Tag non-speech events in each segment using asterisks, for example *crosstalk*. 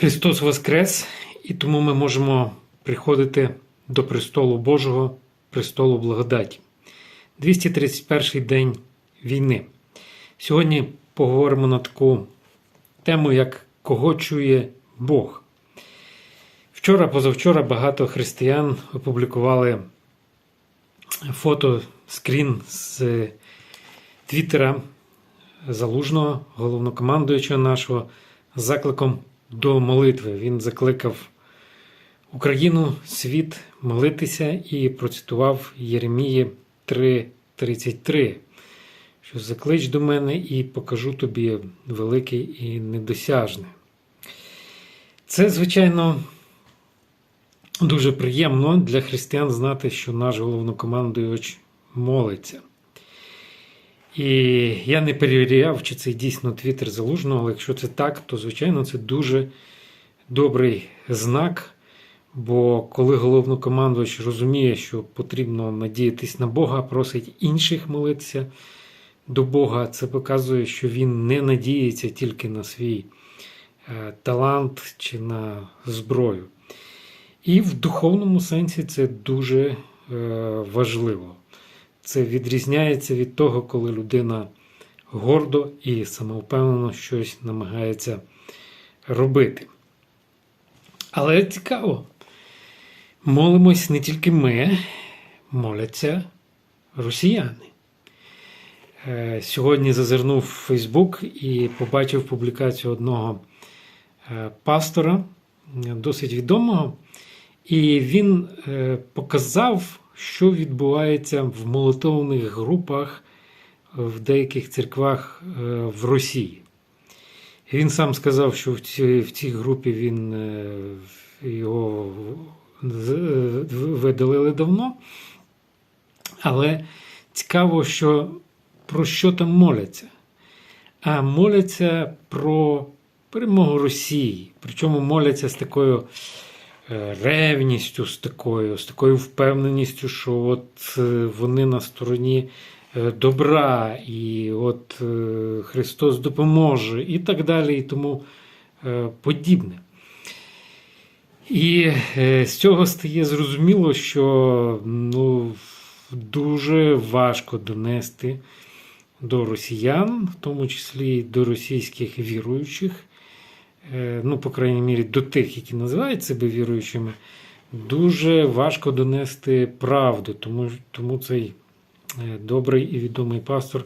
Христос Воскрес, і тому ми можемо приходити до престолу Божого, престолу благодаті. 231 день війни. Сьогодні поговоримо на таку тему, як кого чує Бог. Вчора, позавчора багато християн опублікували фото, скрін з Твіттера залужного, головнокомандуючого нашого, з закликом до молитви. Він закликав Україну, світ молитися і процитував Єремії 3:33, що заклич до мене і покажу тобі велике і недосяжне. Це, звичайно, дуже приємно для християн знати, що наш головнокомандуюч молиться. І я не перевіряв, чи це дійсно твіттер залужного, але якщо це так, то звичайно це дуже добрий знак. Бо коли головнокомандувач розуміє, що потрібно надіятись на Бога, просить інших молитися до Бога, це показує, що він не надіється тільки на свій е, талант чи на зброю. І в духовному сенсі це дуже е, важливо. Це відрізняється від того, коли людина гордо і самовпевнено щось намагається робити. Але цікаво, молимось не тільки ми, моляться росіяни. Е, Сьогодні зазирнув в Фейсбук і побачив публікацію одного е, пастора, досить відомого, і він е, показав, що відбувається в молитовних групах в деяких церквах е, в Росії. Він сам сказав, що в цій, в цій групі він е, його е, видалили давно. Але цікаво, що про що там моляться? А моляться про перемогу Росії. Причому моляться з такою ревністю, з такою, з такою впевненістю, що от е, вони на стороні е, добра, і от е, Христос допоможе, і так далі, і тому е, подібне. І е, з цього стає зрозуміло, що ну, дуже важко донести до росіян, в тому числі і до російських віруючих, е, ну, по крайній мірі, до тих, які називають себе віруючими, дуже важко донести правду, тому, тому цей е, добрий і відомий пастор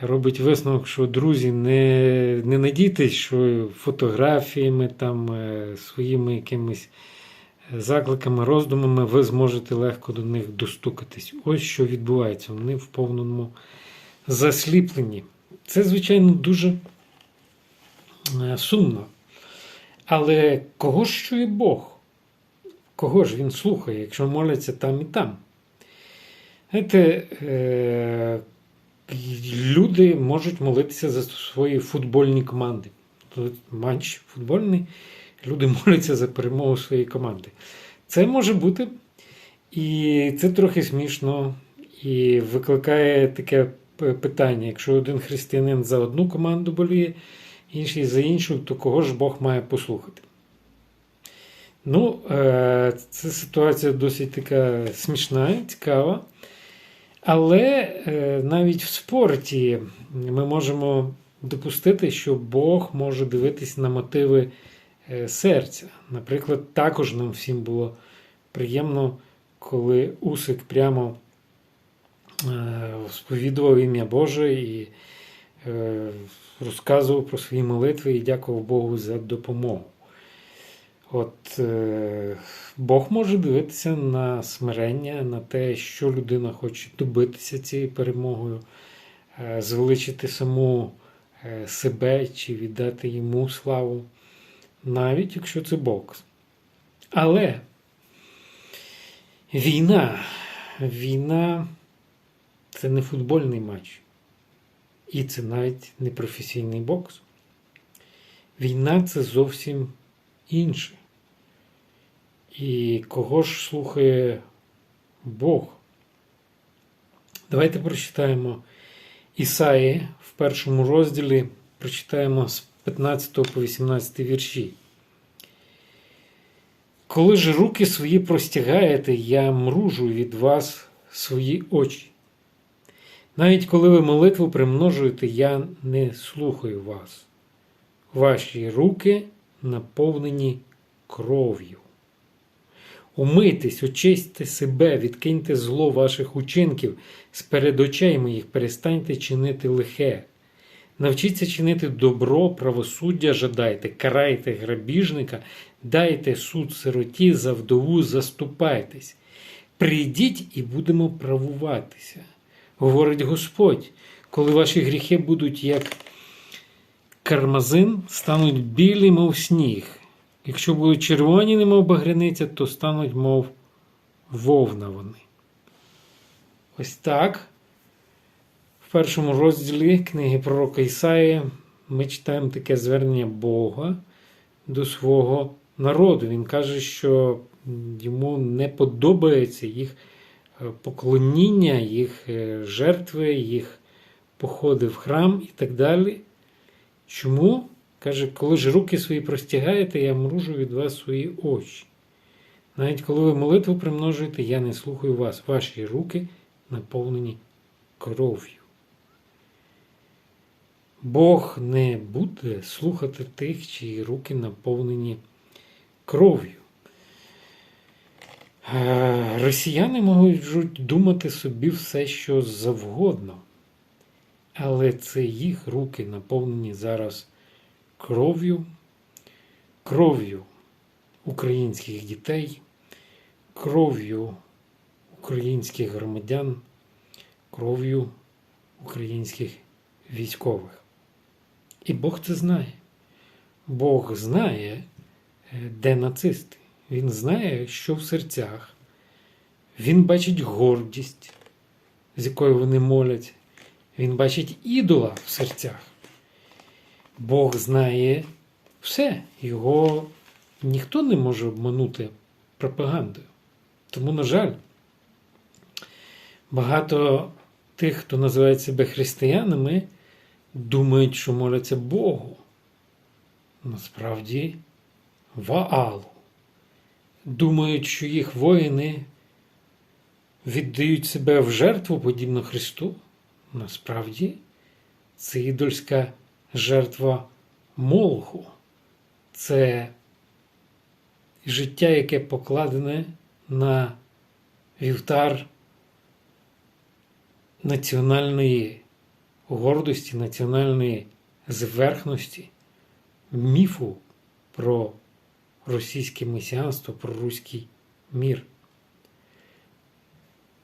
робить висновок, що друзі, не, не надійтесь, що фотографіями, там, е, своїми якимись закликами, роздумами ви зможете легко до них достукатись. Ось що відбувається. Вони в повному засліплені. Це, звичайно, дуже е, сумно. Але кого ж чує Бог? Кого ж він слухає, якщо моляться там і там? Знаєте, е, люди можуть молитися за свої футбольні команди. Тут матч футбольний, люди *laughs* моляться за перемогу своєї команди. Це може бути, і це трохи смішно, і викликає таке питання: якщо один християнин за одну команду боліє, інший за іншу, то кого ж Бог має послухати? Ну, е, це ситуація досить така смішна, цікава. Але е, навіть в спорті ми можемо допустити, що Бог може дивитись на мотиви е, серця. Наприклад, також нам всім було приємно, коли Усик прямо сповідував ім'я Боже і розказував про свої молитви і дякував Богу за допомогу. От е, Бог може дивитися на смирення, на те, що людина хоче добитися цією перемогою, е, звеличити саму е, себе чи віддати йому славу, навіть якщо це бокс. Але війна, війна це не футбольний матч. І це навіть не професійний бокс. Війна це зовсім інше. І кого ж слухає Бог? Давайте прочитаємо Ісаї в першому розділі, прочитаємо з 15 по 18 вірші. Коли ж руки свої простягаєте, я мружу від вас свої очі. Навіть коли ви молитву примножуєте, я не слухаю вас. Ваші руки наповнені кров'ю. Умийтесь, очистьте себе, відкиньте зло ваших учинків, з перед очей моїх перестаньте чинити лихе. Навчіться чинити добро, правосуддя жадайте, карайте грабіжника, дайте суд сироті, за вдову заступайтесь. Прийдіть і будемо правуватися. Говорить Господь, коли ваші гріхи будуть як кармазин, стануть білі, мов сніг. Якщо будуть червоні, немов багряниця, то стануть, мов вовна вони. Ось так. В першому розділі книги пророка Ісаї ми читаємо таке звернення Бога до свого народу. Він каже, що йому не подобається їх поклоніння, їх е, жертви, їх походи в храм і так далі. Чому? Каже, коли ж руки свої простягаєте, я мружу від вас свої очі. Навіть коли ви молитву примножуєте, я не слухаю вас. Ваші руки наповнені кров'ю. Бог не буде слухати тих, чиї руки наповнені кров'ю. Е, Росіяни можуть думати собі все, що завгодно, але це їх руки наповнені зараз кров'ю, кров'ю українських дітей, кров'ю українських громадян, кров'ю українських військових. І Бог це знає. Бог знає, е, де нацисти. Він знає, що в серцях. Він бачить гордість, з якою вони молять. Він бачить ідола в серцях. Бог знає все. Його ніхто не може обманути пропагандою. Тому, на жаль, багато тих, хто називає себе християнами, думають, що моляться Богу. Насправді Ваалу. Думають, що їх воїни віддають себе в жертву подібно Христу. Насправді це ідольська жертва Молху. Це життя, яке покладене на вівтар національної гордості, національної зверхності, міфу про російське месіанство, про руський мір.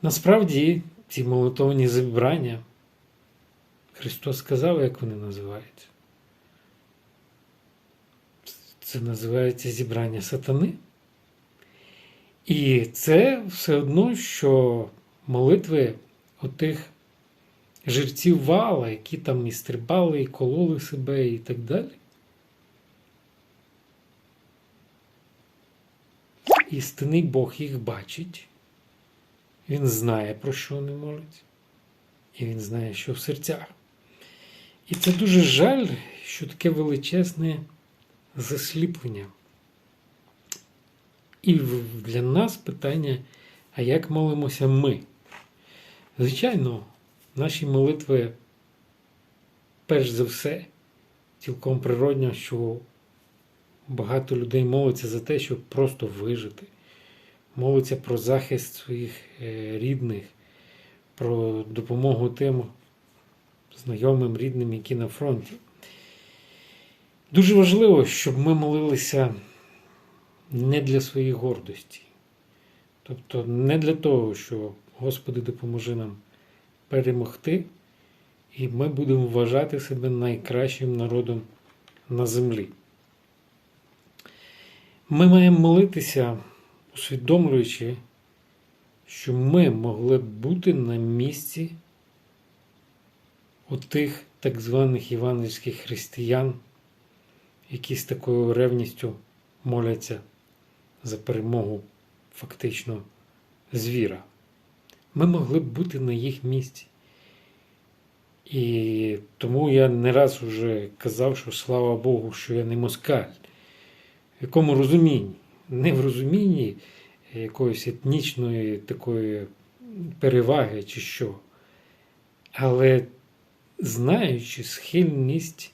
Насправді, ці молитовні зібрання, Христос сказав, як вони називаються. Це називається зібрання сатани. І це все одно, що молитви отих жерців вала, які там і стрибали, і кололи себе, і так далі. Істинний Бог їх бачить. Він знає, про що вони моляться. І він знає, що в серцях. І це дуже жаль, що таке величезне засліплення. І для нас питання, а як молимося ми? Звичайно, наші молитви, перш за все, цілком природньо, що багато людей молиться за те, щоб просто вижити. Молиться про захист своїх е, рідних, про допомогу тим знайомим, рідним, які на фронті. Дуже важливо, щоб ми молилися не для своєї гордості. Тобто не для того, що Господи допоможи нам перемогти, і ми будемо вважати себе найкращим народом на землі. Ми маємо молитися, усвідомлюючи, що ми могли б бути на місці отих так званих євангельських християн, які з такою ревністю моляться за перемогу фактично звіра. Ми могли б бути на їх місці. І тому я не раз вже казав, що слава Богу, що я не москаль. Якому розумінні? не в розумінні якоїсь етнічної такої переваги чи що, але знаючи схильність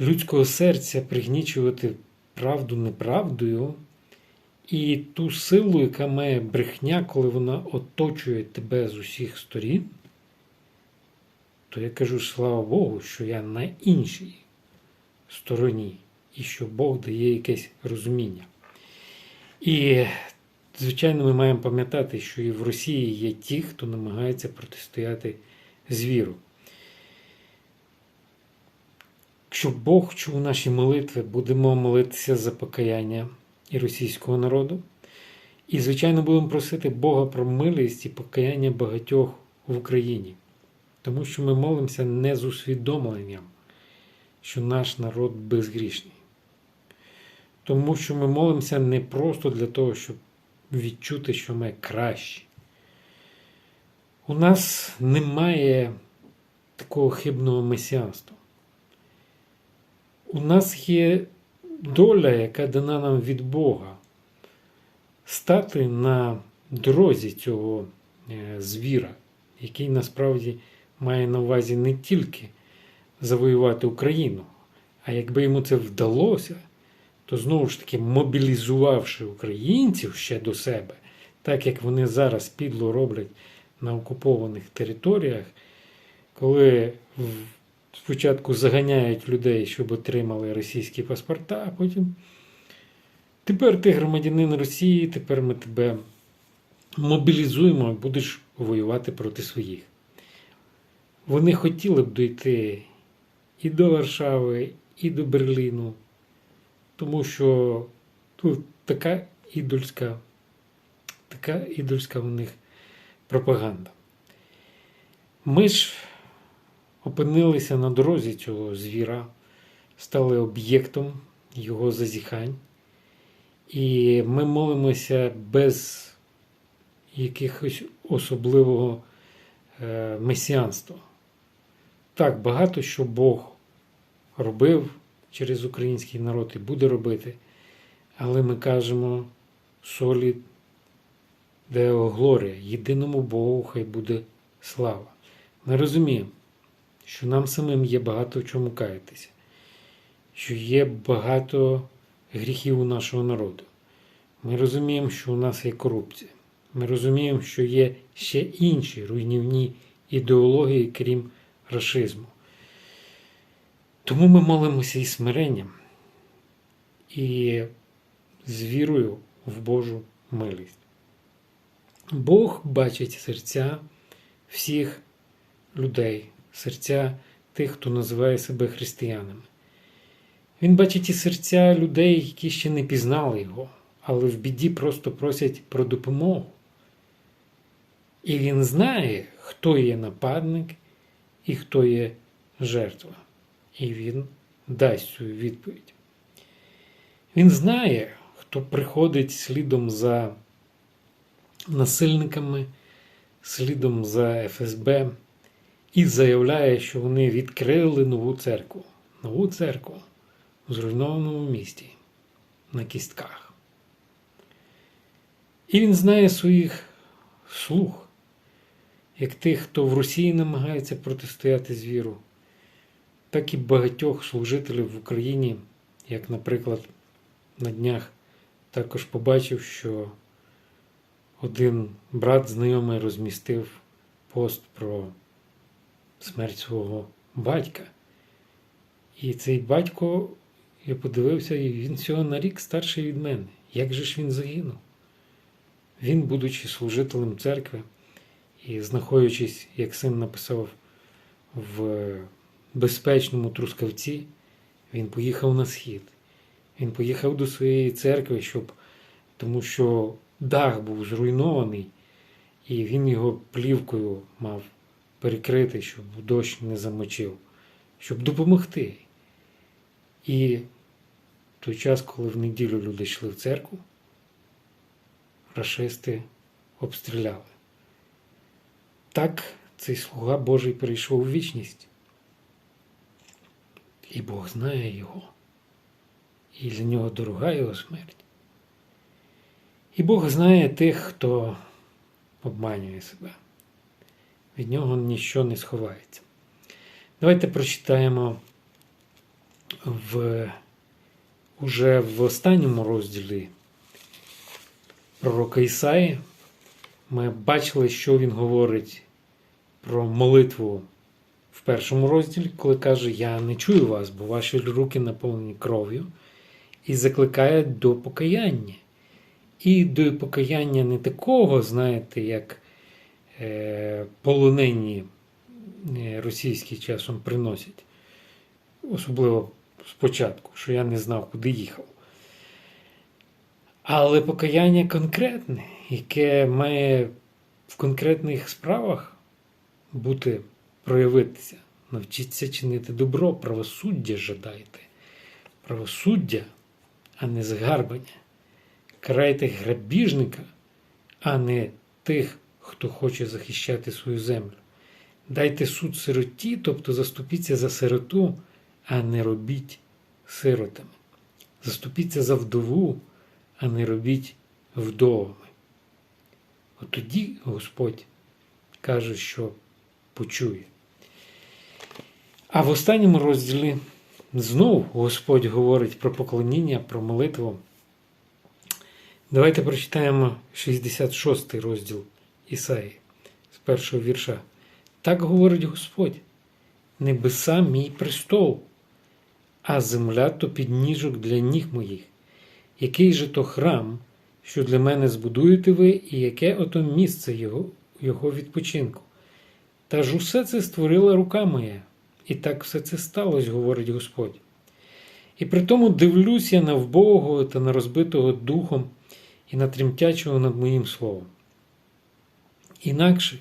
людського серця пригнічувати правду неправдою, і ту силу, яка має брехня, коли вона оточує тебе з усіх сторін, то я кажу, слава Богу, що я на іншій стороні, і що Бог дає якесь розуміння. І, звичайно, ми маємо пам'ятати, що і в Росії є ті, хто намагається протистояти звіру. Якщо Бог чув наші молитви, будемо молитися за покаяння і російського народу. І, звичайно, будемо просити Бога про милість і покаяння багатьох в Україні. Тому що ми молимося не з усвідомленням, що наш народ безгрішний. Тому що ми молимося не просто для того, щоб відчути, що ми кращі. У нас немає такого хибного месіанства. У нас є доля, яка дана нам від Бога, стати на дорозі цього е, звіра, який насправді має на увазі не тільки завоювати Україну, а якби йому це вдалося, то знову ж таки мобілізувавши українців ще до себе, так як вони зараз підло роблять на окупованих територіях, коли спочатку заганяють людей, щоб отримали російські паспорта, а потім тепер ти громадянин Росії, тепер ми тебе мобілізуємо і будеш воювати проти своїх. Вони хотіли б дійти і до Варшави, і до Берліну, тому що тут така ідольська, така ідольська у них пропаганда. Ми ж опинилися на дорозі цього звіра, стали об'єктом його зазіхань. І ми молимося без якихось особливого е, месіанства. Так, багато що Бог робив через український народ і буде робити, але ми кажемо солі Део Глорія, єдиному Богу хай буде слава. Ми розуміємо, що нам самим є багато в чому каятися, що є багато гріхів у нашого народу. Ми розуміємо, що у нас є корупція. Ми розуміємо, що є ще інші руйнівні ідеології, крім рашизму. Тому ми молимося і смиренням, і з вірою в Божу милість. Бог бачить серця всіх людей, серця тих, хто називає себе християнами. Він бачить і серця людей, які ще не пізнали його, але в біді просто просять про допомогу. І він знає, хто є нападник і хто є жертва. І він дасть цю відповідь. Він знає, хто приходить слідом за насильниками, слідом за ФСБ і заявляє, що вони відкрили нову церкву. Нову церкву у зруйнованому місті на кістках. І він знає своїх слуг, як тих, хто в Росії намагається протистояти звіру, так і багатьох служителів в Україні, як, наприклад, на днях також побачив, що один брат знайомий розмістив пост про смерть свого батька. І цей батько, я подивився, і він всього на рік старший від мене. Як же ж він загинув? Він, будучи служителем церкви і знаходячись, як син написав, в безпечному трускавці, він поїхав на схід. Він поїхав до своєї церкви, щоб, тому що дах був зруйнований, і він його плівкою мав перекрити, щоб дощ не замочив, щоб допомогти. І в той час, коли в неділю люди йшли в церкву, рашисти обстріляли. Так цей слуга Божий перейшов у вічність. І Бог знає його. І для нього дорога його смерть. І Бог знає тих, хто обманює себе. Від нього ніщо не сховається. Давайте прочитаємо в, уже в останньому розділі пророка Ісаї. Ми бачили, що він говорить про молитву в першому розділі, коли каже: Я не чую вас, бо ваші руки наповнені кров'ю, і закликає до покаяння. І до покаяння не такого, знаєте, як е, полонені е, російські часом приносять, особливо спочатку, що я не знав, куди їхав. Але покаяння конкретне, яке має в конкретних справах бути, проявитися. Навчіться чинити добро, правосуддя жадайте. Правосуддя, а не згарбання. Карайте грабіжника, а не тих, хто хоче захищати свою землю. Дайте суд сироті, тобто заступіться за сироту, а не робіть сиротами. Заступіться за вдову, а не робіть вдовами. От тоді Господь каже, що почує. А в останньому розділі знову Господь говорить про поклоніння, про молитву. Давайте прочитаємо 66 розділ Ісаї з першого вірша. Так говорить Господь: небеса мій престол, а земля то підніжок для ніг моїх. Який же то храм, що для мене збудуєте ви, і яке ото місце його, його відпочинку? Та ж усе це створила рука моя, і так все це сталося, говорить Господь. І при тому дивлюсь я на вбогого та на розбитого духом і на тремтячого над моїм словом. Інакше,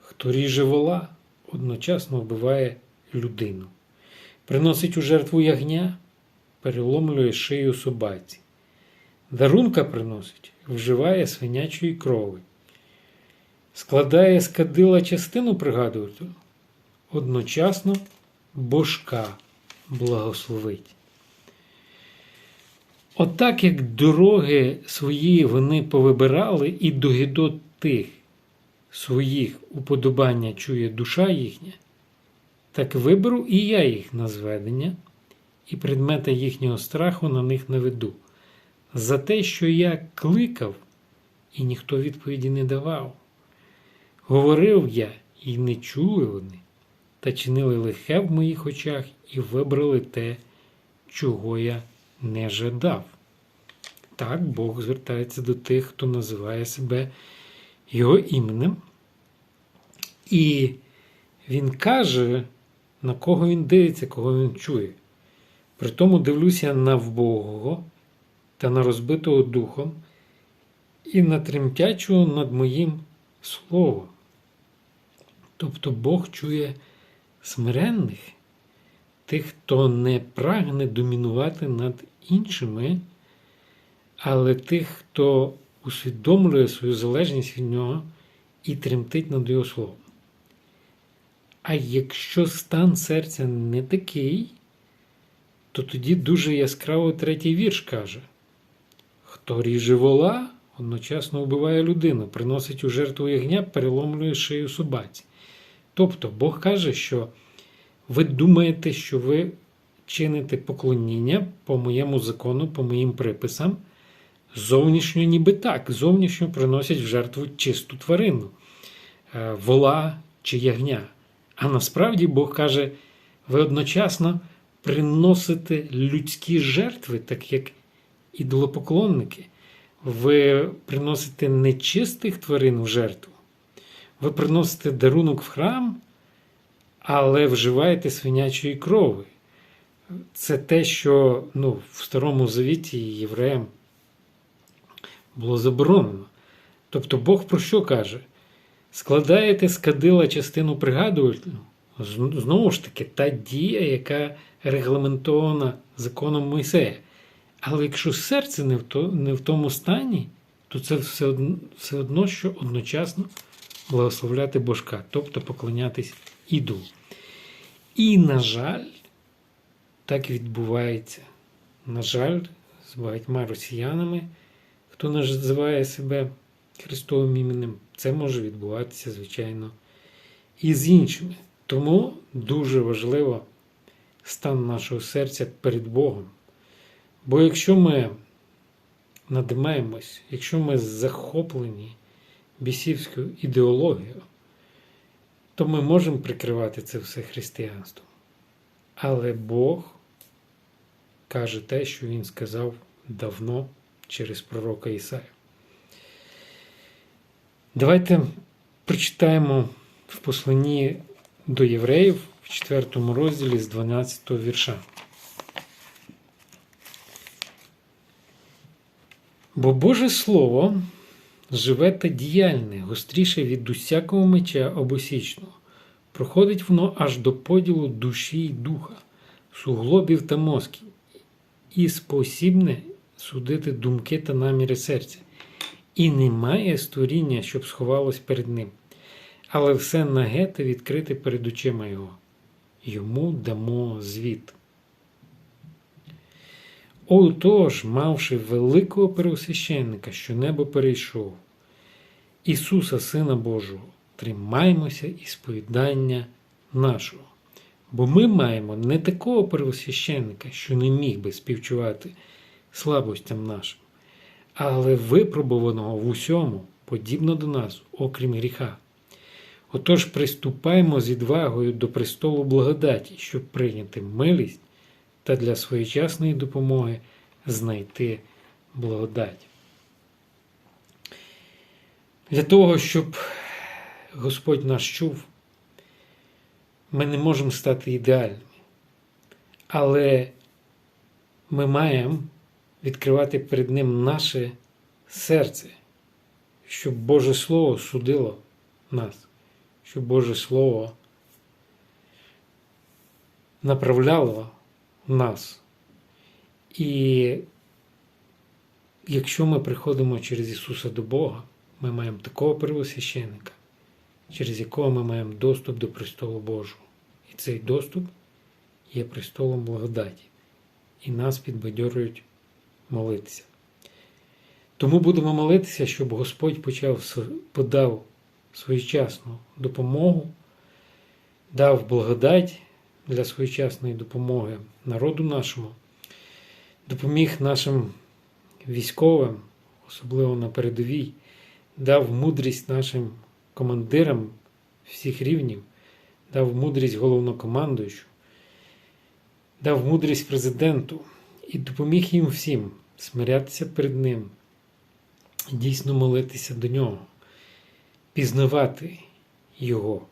хто ріже вола, одночасно вбиває людину, приносить у жертву ягня, переломлює шию собаці, дарунка приносить, вживає свинячої крови, складає з кадила частину пригадувати, одночасно божка благословить. Отак, як дороги свої вони повибирали, і до гідот тих своїх уподобання чує душа їхня, так виберу і я їх на зведення, і предмета їхнього страху на них наведу. За те, що я кликав, і ніхто відповіді не давав. Говорив я, і не чули вони, та чинили лихе в моїх очах і вибрали те, чого я не жадав. Так, Бог звертається до тих, хто називає себе його іменем. І він каже, на кого він дивиться, кого він чує. При тому дивлюся на вбогого та на розбитого духом і на тремтячого над моїм словом. Тобто Бог чує смиренних, тих, хто не прагне домінувати над іншими, але тих, хто усвідомлює свою залежність від нього і тремтить над його словом. А якщо стан серця не такий, то тоді дуже яскраво третій вірш каже: Хто ріже вола, одночасно вбиває людину, приносить у жертву ягня, переломлює шию собаці. Тобто Бог каже, що ви думаєте, що ви чините поклоніння по моєму закону, по моїм приписам. Зовнішньо ніби так. Зовнішньо приносять в жертву чисту тварину, е, вола чи ягня. А насправді Бог каже, ви одночасно приносите людські жертви, так як ідолопоклонники. Ви приносите нечистих тварин в жертву. Ви приносите дарунок в храм, але вживаєте свинячої крови. Це те, що ну, в Старому Завіті євреям було заборонено. Тобто Бог про що каже? Складаєте з кадила частину пригадувальну, знову ж таки, та дія, яка регламентована законом Мойсея. Але якщо серце не в, тому стані, то це все одно, все одно, що одночасно благословляти божка, тобто поклонятись ідолу. І, на жаль, так відбувається. На жаль, з багатьма росіянами, хто називає себе Христовим іменем, це може відбуватися, звичайно, і з іншими. Тому дуже важливо стан нашого серця перед Богом. Бо якщо ми надимаємось, якщо ми захоплені бісівською ідеологією, то ми можемо прикривати це все християнством. Але Бог каже те, що Він сказав давно через пророка Ісая. Давайте прочитаємо в посланні до євреїв в 4 розділі з 12 вірша. Бо Боже Слово живе та діяльне, гостріше від усякого меча обосічного. Проходить воно аж до поділу душі й духа, суглобів та мозків, і спосібне судити думки та наміри серця. І немає створіння, щоб сховалось перед ним, але все наге та відкрите перед очима його. Йому дамо звіт. Отож, мавши великого первосвященника, що небо перейшов, Ісуса, Сина Божого, тримаймося і сповідання нашого. Бо ми маємо не такого первосвященника, що не міг би співчувати слабостям нашим, але випробуваного в усьому, подібно до нас, окрім гріха. Отож, приступаємо з відвагою до престолу благодаті, щоб прийняти милість та для своєчасної допомоги знайти благодать. Для того, щоб Господь нас чув, ми не можемо стати ідеальними. Але ми маємо відкривати перед Ним наше серце, щоб Боже Слово судило нас, щоб Боже Слово направляло нас. І якщо ми приходимо через Ісуса до Бога, ми маємо такого первосвященника, через якого ми маємо доступ до престолу Божого. І цей доступ є престолом благодаті. І нас підбадьорюють молитися. Тому будемо молитися, щоб Господь почав подав своєчасну допомогу, дав благодать для своєчасної допомоги народу нашому, допоміг нашим військовим, особливо на передовій, дав мудрість нашим командирам всіх рівнів, дав мудрість головнокомандуючу, дав мудрість президенту і допоміг їм всім смирятися перед ним, дійсно молитися до нього, пізнавати Його.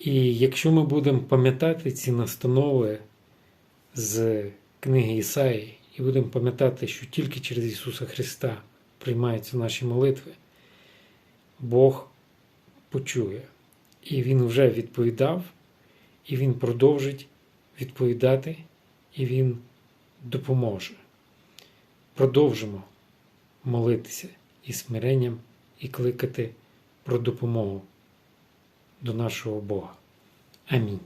І якщо ми будемо пам'ятати ці настанови з книги Ісаї, і будемо пам'ятати, що тільки через Ісуса Христа приймаються наші молитви, Бог почує. І Він вже відповідав, і Він продовжить відповідати, і Він допоможе. Продовжимо молитися і смиренням, і кликати про допомогу до нашого Бога. Амінь.